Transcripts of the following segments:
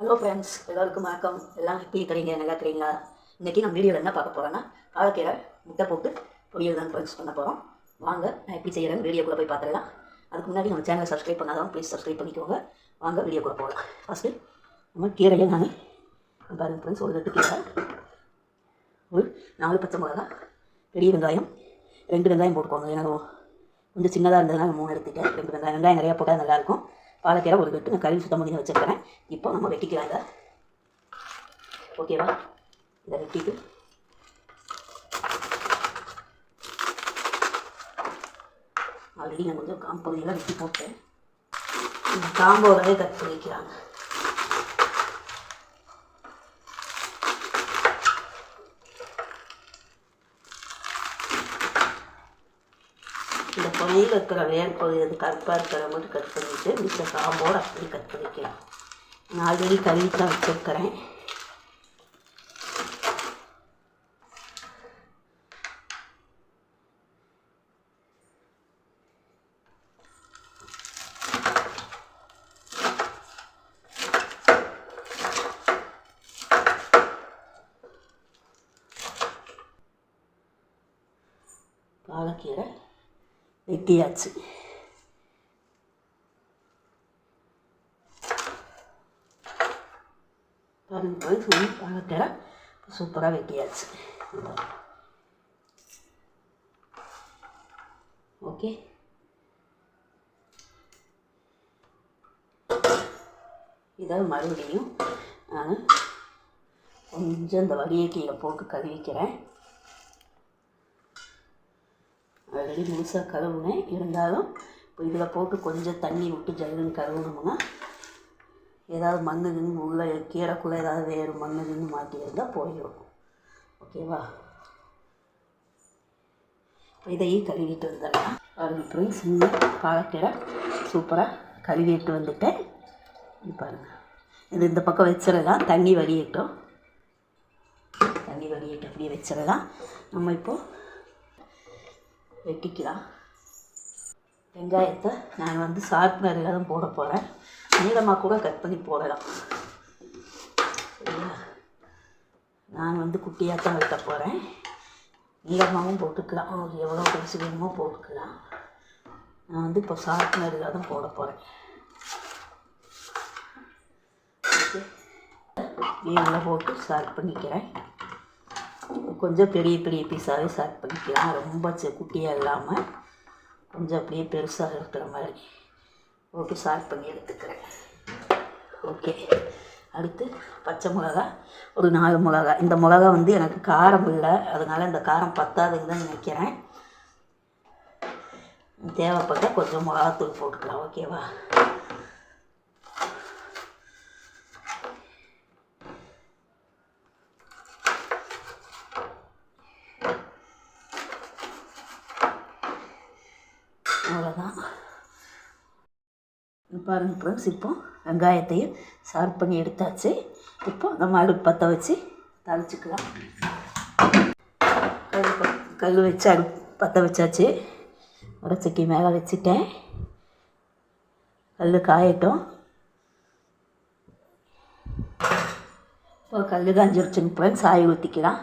Hello friends எல்லாருக்கும் வணக்கம். எல்லாம் எப்படி இருக்கிறீங்க? நல்லா இருக்கிறீங்களா? இன்றைக்கி நம்ம வீடியோவில் என்ன பார்க்க போகிறோன்னா பாலக்கீரை முட்டை போட்டு பொரியல் தான் ஃப்ரெண்ட்ஸ் பண்ண போகிறோம் வாங்க நான் எப்படி செய்கிறேன்னு வீடியோக்குள்ளே போய் பார்த்துடலாம். அதுக்கு முன்னாடி நம்ம சேனலை சப்ஸ்கிரைப் பண்ணாதான் ப்ளீஸ் சப்ஸ்கிரைப் பண்ணிக்கோங்க. வாங்க வீடியோக்குள்ளே போகலாம். ஃபஸ்ட்டு நம்ம கீரையை நான் பாருங்கள் ஃப்ரெண்ட்ஸ் ஒரு ரெண்டு கீரை. ஒரு நாலு பச்சை மிளகா பெரிய வெங்காயம் ரெண்டு வெங்காயம் போட்டுக்கோங்க. ஏன்னா கொஞ்சம் சின்னதாக இருந்ததுனால மூணு எடுத்துட்டேன். ரெண்டு வெங்காயம் வெங்காயம் நிறையா போட்டால் நல்லாயிருக்கும் பாலக்கீரை ஒரு கட்டு நான் கழுவி சுத்தம் பண்ணி வச்சுருக்கிறேன். இப்போ நம்ம வெட்டிக்கலாம் இதை. ஓகேவா இதை வெட்டிட்டு. ஆல்ரெடி நான் கொஞ்சம் காம்பவுண்டில் வெட்டி போட்டேன். இந்த கற்று வைக்கிறாங்க பண்ணிக்கிறாங்க இந்த பொனையில் இருக்கிற வேர்ப்பகுதி கருப்பாக இருக்கிற மட்டும் கட் பண்ணிவிட்டு மிச்ச காம்போடு அப்படி கட் பண்ணிக்கலாம். நான் ஆல்ரெடி கழுவி தான் வச்சுருக்கிறேன். பாலக்கீரை வெட்டியாச்சு பாருங்க சூப்பராக வெட்டியாச்சு ஓகே இதை மறுபடியும் நான் கொஞ்சம் இந்த வடியை கீழே போட்டு கழுவிக்கிறேன் ஆல்ரெடி முழுசாக கழுவுனேன் இருந்தாலும் இப்போ இதில் போட்டு கொஞ்சம் தண்ணி விட்டு ஜல்லுன்னு கழுவுனோம்னா ஏதாவது மண்ணு உள்ளே கீரைக்குள்ளே ஏதாவது வேறு மண்ணு கிண்ணு மாட்டி இருந்தால் போயிடும். ஓகேவா? இதையும் கழுவிட்டு வந்துடலாம். பாருங்கள் ஃப்ரெண்ட்ஸ் சின்ன பாலக்கீரை சூப்பராக கழுவிட்டு வந்துட்டேன். இது பாருங்கள் இது இந்த பக்கம் வச்சிடலாம். தண்ணி வடியட்டும். தண்ணி வடியட்டு அப்படியே வச்சிடலாம். நம்ம இப்போது வெட்டிக்கலாம். வெங்காயத்தை நான் வந்து ஷார்ப்னரில் தான் போட போகிறேன் நீளமாக கூட கட் பண்ணி போடலாம். சரியா? நான் வந்து குட்டியாக தான் வெட்ட போகிறேன் நீளமாகவும் போட்டுக்கலாம். உங்களுக்கு எவ்வளோ பெருசு வேணுமோ போட்டுக்கலாம். நான் வந்து இப்போ ஷார்ப்னரில் தான் போட போகிறேன் ஓகே போட்டு ஷார்ப் பண்ணிக்கிறேன். கொஞ்சம் பெரிய பெரிய பீஸாகவே ஸ்டார்ட் பண்ணிக்கலாம். ரொம்ப குட்டியாக இல்லாமல் கொஞ்சம் அப்படியே பெருசாக இருக்கிற மாதிரி போட்டு ஸ்டார்ட் பண்ணி எடுத்துக்கிறேன். ஓகே அடுத்து பச்சை மிளகா ஒரு நாலு மிளகா. இந்த மிளகா வந்து எனக்கு காரம் இல்லை. அதனால் இந்த காரம் பத்தாதுன்னு தான் நினைக்கிறேன். தேவைப்பட்டால் கொஞ்சம் மிளகாத்தூள் போட்டுக்கலாம். ஓகேவா அவ்வளோதான் பாருங்கள் ஃப்ரெண்ட்ஸ் இப்போ வெங்காயத்தையும் ஷார்ப் பண்ணி எடுத்தாச்சு. இப்போ நம்ம அடுப்பு பற்ற வச்சு தாளிச்சுக்கலாம். கல் கல் வச்சு அடுப்பு பற்ற வச்சாச்சு. உடச்சக்கி மேலே வச்சுட்டேன். கல் காயட்டும். இப்போ கல் காஞ்சிருச்சுங்க ஃப்ரெண்ட்ஸ் ஆய் ஊற்றிக்கலாம்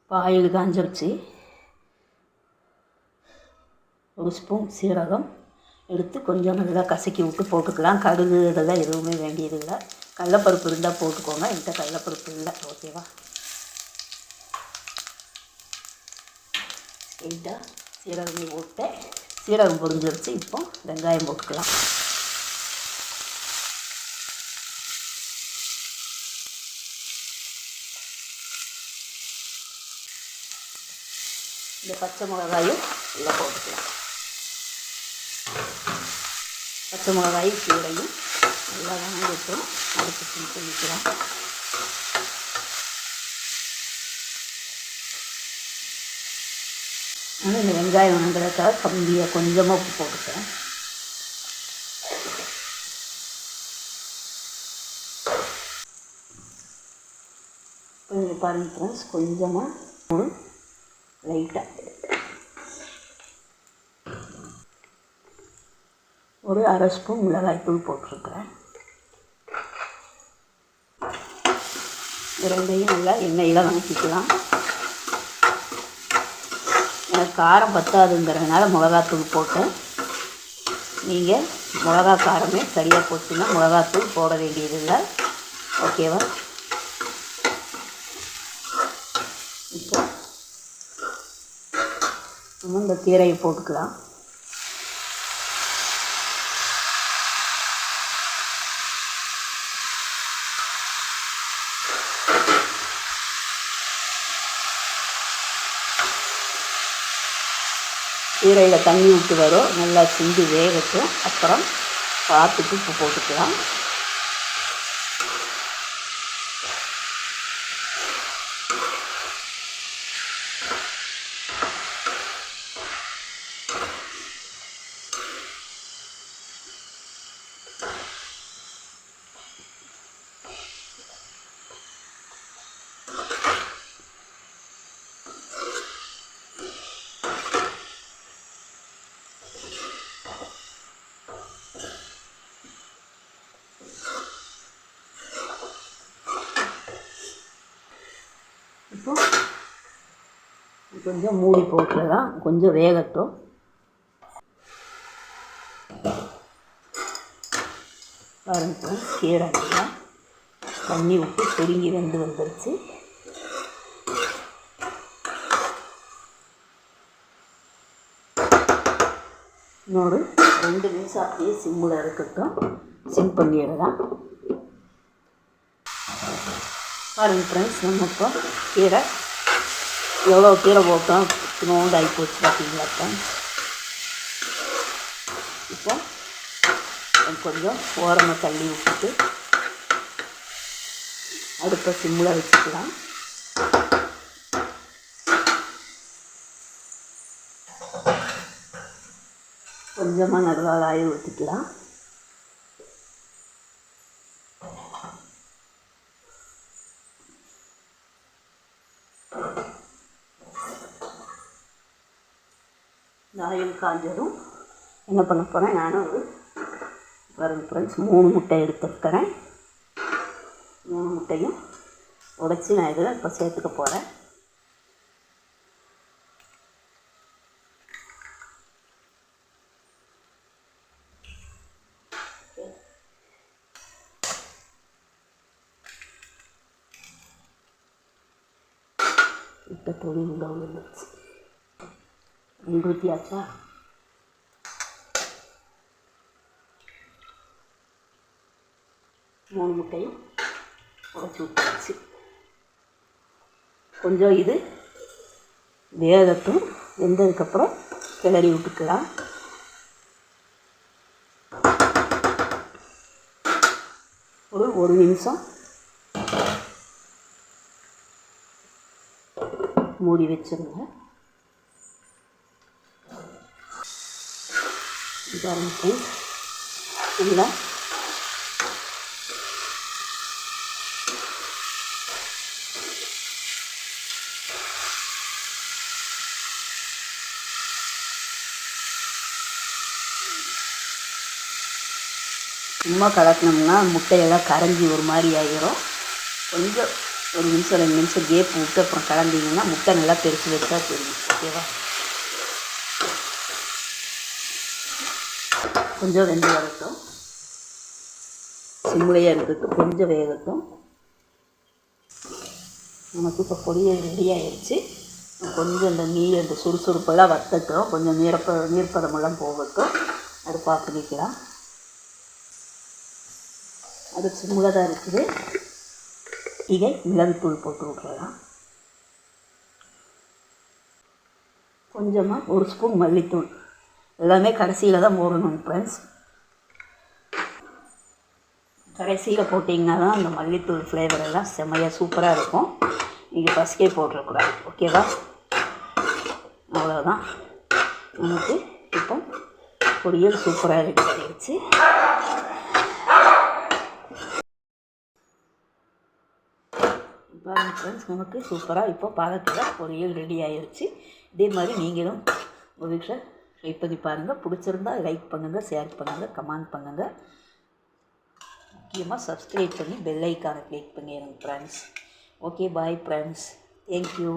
இப்போ ஆயில் காஞ்சிருச்சு. ஒரு ஸ்பூன் சீரகம் எடுத்து கொஞ்சம் நல்லா கசக்கி விட்டு போட்டுக்கலாம். கடுகு இதெல்லாம் எதுவுமே வேண்டியதில்லை கடலப்பருப்பு இருந்தால் போட்டுக்கோங்க. என்கிட்ட கடலப்பருப்பு இல்லை. ஓகேவா? ஸ்ட்ரெயிட்டாக சீரகம் போட்டேன். சீரகம் பொறிஞ்சிருச்சு இப்போ வெங்காயம் போட்டுக்கலாம். இந்த பச்சை மிளகாயும் நல்லா போட்டுக்கலாம். பச்சை மிளகாயும் கீரையும் நல்லா வணங்கட்டும் அடுத்து சிம் வைக்கிறோம் ஆனால் இந்த வெங்காயம் வணங்குறதுக்காக கம்மியாக கொஞ்சமாக உப்பு போட்டுக்கிறேன். கொஞ்சம் பாருங்க ஃப்ரெண்ட்ஸ் கொஞ்சமாக லைட்டாக ஒரு அரை ஸ்பூன் மிளகாய்த்தூள் போட்டிருக்கிறேன். இது ரெண்டையும் நல்லா எண்ணெயில் வாங்கிக்கலாம் எனக்கு காரம் பத்தாதுங்கிறதுனால மிளகாத்தூள் போட்டேன். நீங்கள் மிளகா காரமே சரியாக போச்சுன்னா மிளகாத்தூள் போட வேண்டியதில்லை. ஓகேவா? இப்போ நம்ம இந்த கீரையை போட்டுக்கலாம். கீரையில் தண்ணி விட்டு வரும். நல்லா சிந்து வேகட்டும். அப்புறம் பார்த்துட்டு உப்பு போட்டுக்கலாம். இப்போ கொஞ்சம் மூடி போட்டுடலாம். கொஞ்சம் வேகட்டும். பாருங்க கீரை தண்ணி விட்டு சுருங்கி வெந்து வந்துருச்சு. இன்னொரு ரெண்டு நிமிஷம் அப்படியே சிம்மில் இருக்கட்டும். சிம் பண்ணிடலாம். பாருங்கள் ஃப்ரெண்ட்ஸ் நம்ம இப்போ கீரை எவ்வளோ கீரை போட்டோம்? நோண்டு ஆகி போச்சு பார்த்தீங்களா இப்போ? இப்போ கொஞ்சம் ஓரமாக தள்ளி விட்டுட்டு அடுப்பை சிம்மில் வச்சுக்கலாம். கொஞ்சமாக நடுவாக ஆய ஊற்றிக்கலாம் ஆயில் காஞ்சதும் என்ன பண்ண போகிறேன் நானும் ஒரு ஃப்ரெண்ட்ஸ் மூணு முட்டை எடுத்துருக்கிறேன் மூணு முட்டையும் உடச்சி நான் இதில் இப்போ சேர்த்துக்க போகிறேன் இப்போ தொழில் உள்ள வந்துருச்சு ரெண்டு ஊற்றியாச்சா மூணு முட்டையும் உடச்சி விட்டாச்சு. கொஞ்சம் இது வேகட்டும். வெந்ததுக்கப்புறம் கிளறி விட்டுக்கலாம். ஒரு ஒரு நிமிஷம் மூடி வச்சுருங்க. பாருங்க நல்லா. சும்மா கலக்கினோம்னா முட்டையெல்லாம் கரைஞ்சி ஒரு மாதிரி ஆகிரும் கொஞ்சம் ஒரு நிமிஷம் ரெண்டு நிமிஷம் கேப் விட்டு அப்புறம் கலந்தீங்கன்னா முட்டை நல்லா பெருசு வச்சா தெரியும். ஓகேவா கொஞ்சம் வெந்து வரட்டும். சிம்முலையே இருக்கட்டும் கொஞ்சம் வேகட்டும். நமக்கு இப்போ பொடியை ரெடி ஆயிடுச்சு கொஞ்சம் இந்த நீர் இந்த சுறுசுறுப்பெல்லாம் வத்தட்டும் கொஞ்சம் நீரப்ப நீர்ப்பதமெல்லாம் போகட்டும். அது பார்த்துக்கலாம் அது சிம்மில் தான் இருக்குது. இதை மிளகுத்தூள் போட்டு விட்றலாம் கொஞ்சமாக ஒரு ஸ்பூன் மல்லித்தூள். எல்லாமே கடைசியில் தான் போடணும் ஃப்ரெண்ட்ஸ் கடைசியில் போட்டிங்கன்னா தான் அந்த மல்லித்தூள் ஃப்ளேவர் எல்லாம் செம்மையாக சூப்பராக இருக்கும். நீங்கள் ஃபஸ்ட்டே போட்டுறக்கூடாது ஓகேவா அவ்வளோதான் நமக்கு இப்போ பொரியல் சூப்பராக ரெடி ஆகிடுச்சு பாருங்கள் ஃப்ரெண்ட்ஸ் நமக்கு சூப்பராக இப்போ பாலக்கீரை பொரியல் ரெடி ஆகிருச்சு இதே மாதிரி நீங்களும் உங்கள் வீட்டில் ட்ரை பண்ணி பாருங்கள் பிடிச்சிருந்தா லைக் பண்ணுங்கள் ஷேர் பண்ணுங்கள் கமெண்ட் பண்ணுங்கள் முக்கியமாக சப்ஸ்கிரைப் பண்ணி பெல் ஐக்கானை கிளிக் பண்ணிடுங்க friends okay bye friends thank you